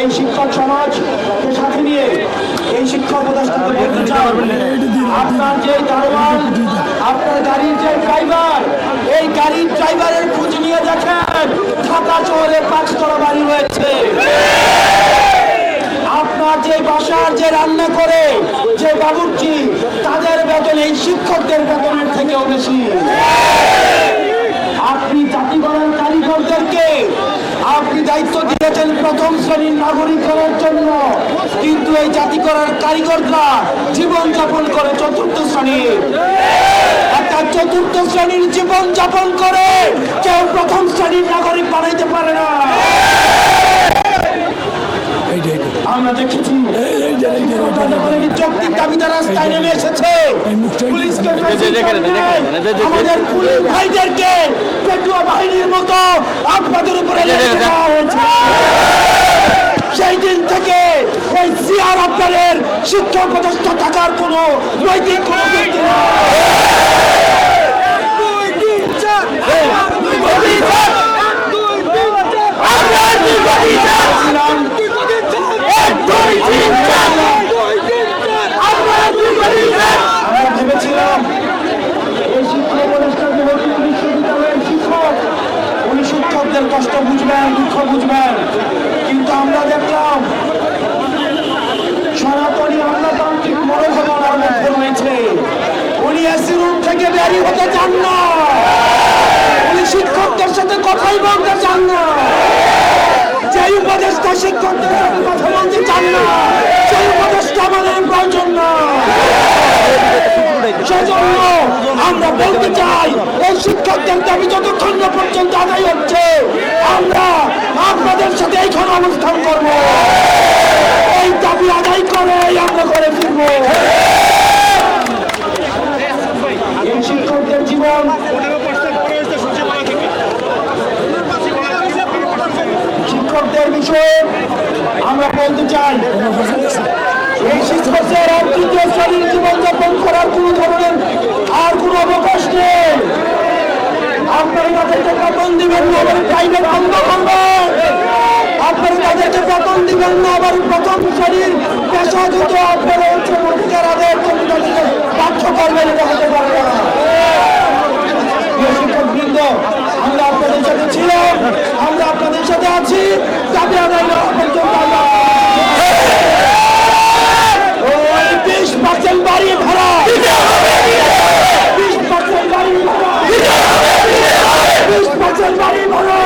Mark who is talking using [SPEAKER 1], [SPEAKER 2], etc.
[SPEAKER 1] এই শিক্ষক সমাজকে সাথে নিয়ে এই শিক্ষা উপদেষ্টাকে বলতে চাই আপনার যে দারোয়ান আপনার গাড়ির যে ড্রাইভার এই গাড়ির ড্রাইভারের খোঁজ নিয়ে দেখেন ঢাকা শহরে পাঁচতলা বাড়ি রয়েছে। আপনার যে বাসার যে রান্না করে যে বাবুর্চি তাদের বেতন এই শিক্ষকদের বেতনের থেকেও বেশি। আপনি দায়িত্ব দিয়েছেন প্রথম শ্রেণির নাগরিক করার জন্য। কিন্তু এই জাতি করার কারিগররা জীবন যাপন করে চতুর্থ শ্রেণির অর্থাৎ চতুর্থ শ্রেণির জীবন যাপন করে কেউ প্রথম শ্রেণির নাগরিক বানাইতে পারে না। আমরা দেখেছি যৌক্তিক দাবিতে রাস্তায় নেমে এসেছে। পুলিশকে আমাদের পুলিশ ভাইদেরকে পেটুয়া বাহিনীর মতো আপনাদের উপরে দেওয়া হয়েছে। সেই দিন থেকে ওই সিআর আপনাদের শিক্ষা প্রতিষ্ঠা থাকার কোনো নৈতিক কোনো ব্যক্তি নেই। আমরা ভেবেছিলাম এই শিক্ষা প্রতিষ্ঠান যেহেতু বিশ্ববিদ্যালয়ের শিক্ষক উনি শিক্ষকদের কষ্ট বুঝবেন, দুঃখ বুঝবেন, কিন্তু আমরা দেখলাম সনাতনী আমলাতান্ত্রিক মনোভাবনার মধ্যে রয়েছে। উনি এসি রুম থেকে বেরিয়ে হতে চান না। উনি শিক্ষকদের সাথে কথাই বলতে চান না। যেই উপদেষ্টা শিক্ষকদের সাথে কথা বলতে চান না, সেই উপদেষ্টা আমাদের প্রয়োজন না সেজন্য আমরা বলতে চাই এই শিক্ষকদের দাবি যতক্ষণ না পর্যন্ত আদায় হচ্ছে, আমরা আপনাদের সাথে এইখানে অনুষ্ঠান করব। এই দাবি আদায় করে আমরা করে ফিরব। শিক্ষকদের জীবন শিক্ষকদের বিষয়ে আমরা বলতে চাই, এই শিক্ষকদের আর তৃতীয় শ্রেণির জীবনযাপন করার কোনো ধরনের আর কোনো অবকাশ নেই আপনারা তাদেরকে বেতন দিবেন না, আবার প্রাইভেট বন্ধ করবেন আপনারা তাদেরকে বেতন দিবেন না, আবার প্রথম শ্রেণির পেশাগত আপনারা হচ্ছে অধিকার আদায়ের জন্য তাদেরকে বাধ্য করবেন, এটা হতে পারবে না। আমরা আপনাদের সাথে আছি পর্যন্ত আমরা ওই বিশ পার্সেন্ট বাড়ি ভাড়া বিশ পার্সেন্ট বাড়ি ভাড়া বিশ পার্সেন্ট বাড়ি